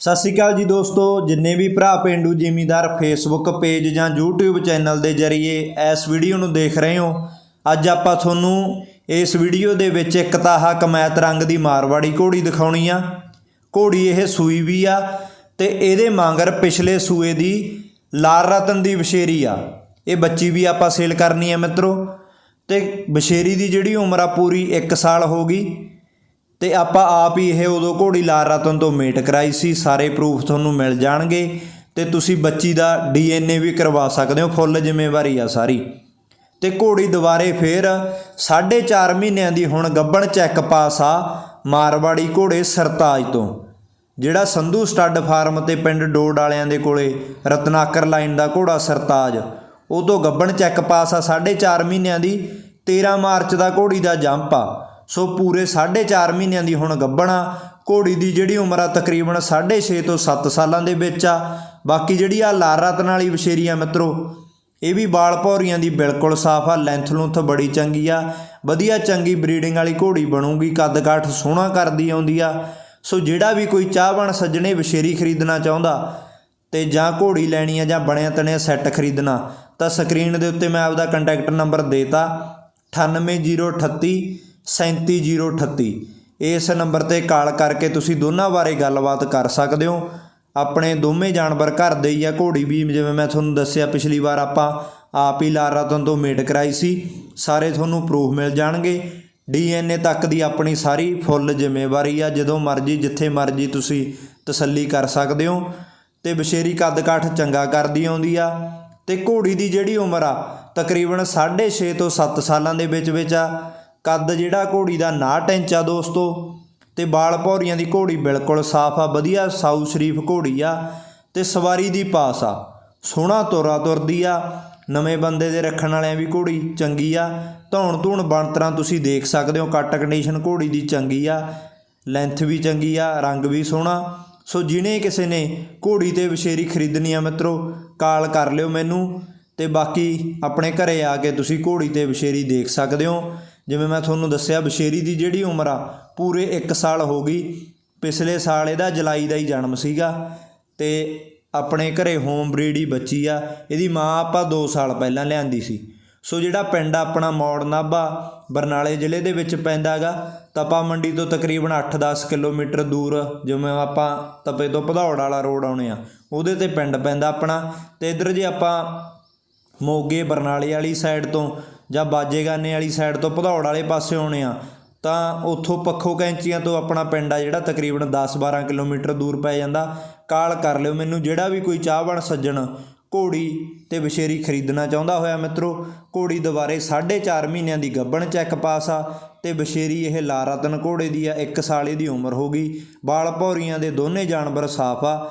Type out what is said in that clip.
ਸਤਿ ਸ਼੍ਰੀ ਅਕਾਲ ਜੀ ਦੋਸਤੋ, ਜਿੰਨੇ ਵੀ ਭਰਾ ਪਿੰਡੂ ਜ਼ਿਮੀਦਾਰ ਫੇਸਬੁੱਕ ਪੇਜ ਜਾਂ YouTube ਚੈਨਲ ਦੇ ਜ਼ਰੀਏ ਇਸ ਵੀਡੀਓ ਨੂੰ ਦੇਖ ਰਹੇ ਹੋ, ਅੱਜ ਆਪਾਂ ਤੁਹਾਨੂੰ ਇਸ ਵੀਡੀਓ ਦੇ ਵਿੱਚ ਇੱਕ ਤਾਂ ਕਮੈਤ ਰੰਗ ਦੀ ਮਾਰਵਾੜੀ ਘੋੜੀ ਦਿਖਾਉਣੀ ਆ। ਘੋੜੀ ਇਹ ਸੂਈ ਵੀ ਆ ਤੇ ਇਹਦੇ ਮਾਂਗਰ ਪਿਛਲੇ ਸੂਏ ਦੀ ਲਾਲ ਰਤਨ ਦੀ ਵਿਸ਼ੇਰੀ ਆ। ਇਹ ਬੱਚੀ ਵੀ ਆਪਾਂ ਸੇਲ ਕਰਨੀ ਆ ਮਿੱਤਰੋ। ਤੇ ਵਿਸ਼ੇਰੀ ਦੀ ਜਿਹੜੀ ਉਮਰ ਆ ਪੂਰੀ 1 ਸਾਲ ਹੋ ਗਈ। ਤੇ ਆਪਾਂ ਆਪ ਹੀ ਇਹ ਉਦੋਂ ਘੋੜੀ ਲਾਲ ਰਤਨ ਤੋਂ ਮੇਟ ਕਰਾਈ ਸੀ, ਸਾਰੇ ਪ੍ਰੂਫ ਤੁਹਾਨੂੰ ਮਿਲ ਜਾਣਗੇ ਤੇ ਤੁਸੀਂ ਬੱਚੀ ਦਾ ਡੀਐਨਏ ਵੀ ਕਰਵਾ ਸਕਦੇ ਹੋ, ਫੁੱਲ ਜ਼ਿੰਮੇਵਾਰੀ ਆ ਸਾਰੀ। ਤੇ ਘੋੜੀ ਦੁਬਾਰੇ ਫੇਰ 4.5 ਮਹੀਨਿਆਂ ਦੀ ਹੁਣ ਗੱਬਣ ਚੈੱਕ ਪਾਸ ਆ ਮਾਰਵਾੜੀ ਘੋੜੇ ਸਰਤਾਜ ਤੋਂ, ਜਿਹੜਾ ਸੰਧੂ ਸਟੱਡ ਫਾਰਮ ਤੇ ਪਿੰਡ ਡੋਡ ਵਾਲਿਆਂ ਦੇ ਕੋਲੇ ਰਤਨਾਕਰ ਲਾਈਨ ਦਾ ਘੋੜਾ ਸਰਤਾਜ, ਉਹ ਤੋਂ ਗੱਬਣ ਚੈੱਕ ਪਾਸ ਆ 4.5 ਮਹੀਨਿਆਂ ਦੀ 13 ਮਾਰਚ ਦਾ ਘੋੜੀ ਦਾ ਜੰਪ ਆ। ਸੋ ਪੂਰੇ 4.5 ਮਹੀਨਿਆਂ ਦੀ ਹੁਣ ਗੱਬਣ ਆ ਘੋੜੀ ਦੀ ਜਿਹੜੀ ਉਮਰ ਆ ਤਕਰੀਬਨ 6.5 ਤੋਂ 7 ਸਾਲਾਂ ਦੇ ਵਿੱਚ ਆ। ਬਾਕੀ ਜਿਹੜੀ ਆ ਲਾਲ ਰਤਨ ਵਾਲੀ ਵਿਸ਼ੇਰੀ ਆ ਮਿੱਤਰੋ, ਇਹ ਵੀ ਬਾਲ ਭੌਰੀਆਂ ਦੀ ਬਿਲਕੁਲ ਸਾਫ਼ ਆ ਲੈਂਥ ਲੁੰਥ ਬੜੀ ਚੰਗੀ ਆ। ਵਧੀਆ ਚੰਗੀ ਬਰੀਡਿੰਗ ਵਾਲੀ ਘੋੜੀ ਬਣੂਗੀ ਕੱਦ ਕਾਠ ਸੋਹਣਾ ਕਰਦੀ ਆਉਂਦੀ ਆ। ਸੋ ਜਿਹੜਾ ਵੀ ਕੋਈ ਚਾਹਵਣ ਸੱਜਣੇ ਵਿਸ਼ੇਰੀ ਖਰੀਦਣਾ ਚਾਹੁੰਦਾ ਤੇ ਜਾਂ ਘੋੜੀ ਲੈਣੀ ਆ ਜਾਂ ਬਣਿਆ ਤਣਿਆ ਸੈੱਟ ਖਰੀਦਣਾ, ਤਾਂ ਸਕਰੀਨ ਦੇ ਉੱਤੇ ਮੈਂ ਆਪਦਾ ਕੰਟੈਕਟ ਨੰਬਰ ਦੇਤਾ 98038 37038 ਇਸ ਨੰਬਰ ਤੇ ਕਾਲ ਕਰਕੇ ਤੁਸੀਂ ਦੋਨਾਂ ਬਾਰੇ ਗੱਲਬਾਤ ਕਰ ਸਕਦੇ ਹੋ। ਆਪਣੇ ਦੋਵੇਂ ਜਾਨਵਰ ਘਰ ਦੇ ਹੀ ਆ। ਘੋੜੀ ਵੀ ਜਿਵੇਂ ਮੈਂ ਤੁਹਾਨੂੰ ਦੱਸਿਆ, ਪਿਛਲੀ ਵਾਰ ਆਪਾਂ ਆਪ ਹੀ ਲਾਲ ਰਤਨ ਤੋਂ ਮੇਟ ਕਰਾਈ ਸੀ। ਸਾਰੇ ਤੁਹਾਨੂੰ ਪ੍ਰੂਫ ਮਿਲ ਜਾਣਗੇ। ਡੀਐਨਏ ਤੱਕ ਦੀ ਆਪਣੀ ਸਾਰੀ ਫੁੱਲ ਜ਼ਿੰਮੇਵਾਰੀ ਆ। ਜਦੋਂ ਮਰਜ਼ੀ, ਜਿੱਥੇ ਮਰਜ਼ੀ ਤੁਸੀਂ ਤਸੱਲੀ ਕਰ ਸਕਦੇ ਹੋ। ਤੇ ਬਸ਼ੇਰੀ ਕੱਦ ਕਾਠ ਚੰਗਾ ਕਰਦੀ ਆਉਂਦੀ ਆ। ਤੇ ਘੋੜੀ ਦੀ ਜਿਹੜੀ ਉਮਰ ਆ, ਤਕਰੀਬਨ 6.5 ਤੋਂ 7 ਸਾਲਾਂ ਦੇ ਵਿੱਚ ਵਿੱਚ ਆ। ਕੱਦ ਜਿਹੜਾ ਘੋੜੀ ਦਾ 59 ਇੰਚ ਆ ਦੋਸਤੋ, ਤੇ ਬਾਲ ਭੌਰੀਆਂ ਦੀ ਘੋੜੀ ਬਿਲਕੁਲ ਸਾਫ਼ ਆ, ਵਧੀਆ ਸਾਊ ਸ਼ਰੀਫ ਘੋੜੀ ਆ, ਤੇ ਸਵਾਰੀ ਦੀ ਪਾਸ ਆ। ਸੋਹਣਾ ਤੋਰਾ ਤੁਰਦੀ ਆ, ਨਵੇਂ ਬੰਦੇ ਦੇ ਰੱਖਣ ਵਾਲਿਆਂ ਵੀ ਘੋੜੀ ਚੰਗੀ ਆ। ਧੌਣ ਧੂਣ ਬਣਤਰਾਂ ਤੁਸੀਂ ਦੇਖ ਸਕਦੇ ਹੋ, ਕੱਟ ਕੰਡੀਸ਼ਨ ਘੋੜੀ ਦੀ ਚੰਗੀ ਆ ਲੈਂਥ ਵੀ ਚੰਗੀ ਆ, ਰੰਗ ਵੀ ਸੋਹਣਾ। ਸੋ ਜਿਹਨੇ ਕਿਸੇ ਨੇ ਘੋੜੀ ਤੇ ਵਿਸ਼ੇਰੀ ਖਰੀਦਣੀ ਆ ਮਿੱਤਰੋ, ਕਾਲ ਕਰ ਲਿਓ ਮੈਨੂੰ, ਤੇ ਬਾਕੀ ਆਪਣੇ ਘਰੇ ਆ ਕੇ ਤੁਸੀਂ ਘੋੜੀ ਤੇ ਵਿਸ਼ੇਰੀ ਦੇਖ ਸਕਦੇ ਹੋ। ਜਿਵੇਂ ਮੈਂ ਤੁਹਾਨੂੰ ਦੱਸਿਆ, ਬਸ਼ੇਰੀ ਦੀ ਜਿਹੜੀ ਉਮਰ ਆ, ਪੂਰੇ 1 ਸਾਲ ਹੋ ਗਈ। ਪਿਛਲੇ ਸਾਲ ਇਹਦਾ ਜੁਲਾਈ ਦਾ ਹੀ ਜਨਮ ਸੀਗਾ ਤੇ ਆਪਣੇ ਘਰੇ ਹੋਮ ਬਰੀਡ ਹੀ ਬੱਚੀ ਆ। ਇਹਦੀ ਮਾਂ ਆਪਾਂ 2 ਸਾਲ ਪਹਿਲਾਂ ਲਿਆਂਦੀ ਸੀ। ਸੋ ਜਿਹੜਾ ਪਿੰਡ ਆਪਣਾ ਮੌੜ ਨਾਭਾ, ਬਰਨਾਲੇ ਜ਼ਿਲ੍ਹੇ ਦੇ ਵਿੱਚ ਪੈਂਦਾ ਹੈਗਾ, ਤਪਾ ਮੰਡੀ ਤੋਂ ਤਕਰੀਬਨ 8-10 ਕਿਲੋਮੀਟਰ ਦੂਰ, ਜਿਵੇਂ ਆਪਾਂ ਤਪੇ ਤੋਂ ਭਦੌੜ ਵਾਲਾ ਰੋਡ ਆਉਣੇ ਆ, ਉਹਦੇ ਤੇ ਪਿੰਡ ਪੈਂਦਾ ਆਪਣਾ। ਤੇ ਇਧਰ ਜੇ ਆਪਾਂ ਮੋਗੇ ਬਰਨਾਲੇ ਵਾਲੀ ਸਾਈਡ ਤੋਂ ਜਾਂ ਬਾਜੇਗਾਨੇ ਵਾਲੀ ਸਾਈਡ ਤੋਂ ਭਦੌੜ ਵਾਲੇ ਪਾਸੇ ਆਉਣੇ ਆ, ਤਾਂ ਉੱਥੋਂ ਪੱਖੋ ਕੈਂਚੀਆਂ ਤੋਂ ਆਪਣਾ ਪਿੰਡ ਆ ਜਿਹੜਾ ਤਕਰੀਬਨ 10-12 ਕਿਲੋਮੀਟਰ ਦੂਰ ਪੈ ਜਾਂਦਾ। ਕਾਲ ਕਰ ਲਿਓ ਮੈਨੂੰ, ਜਿਹੜਾ ਵੀ ਕੋਈ ਚਾਹਵਣ ਸੱਜਣ ਘੋੜੀ ਤੇ ਵਿਸ਼ੇਰੀ ਖਰੀਦਣਾ ਚਾਹੁੰਦਾ ਹੋਇਆ ਮਿੱਤਰੋ, ਘੋੜੀ ਦੁਬਾਰੇ 4.5 ਮਹੀਨਿਆਂ ਦੀ ਗੱਬਣ ਚੈੱਕ ਪਾਸ ਆ ਤੇ ਵਿਸ਼ੇਰੀ ਇਹ ਲਾਲ ਰਤਨ ਘੋੜੇ ਦੀ ਆ 1 ਸਾਲ ਦੀ ਉਮਰ ਹੋ ਗਈ। ਬਾਲ ਭੌਰੀਆਂ ਦੇ ਦੋਨੇ ਜਾਨਵਰ ਸਾਫ਼ ਆ।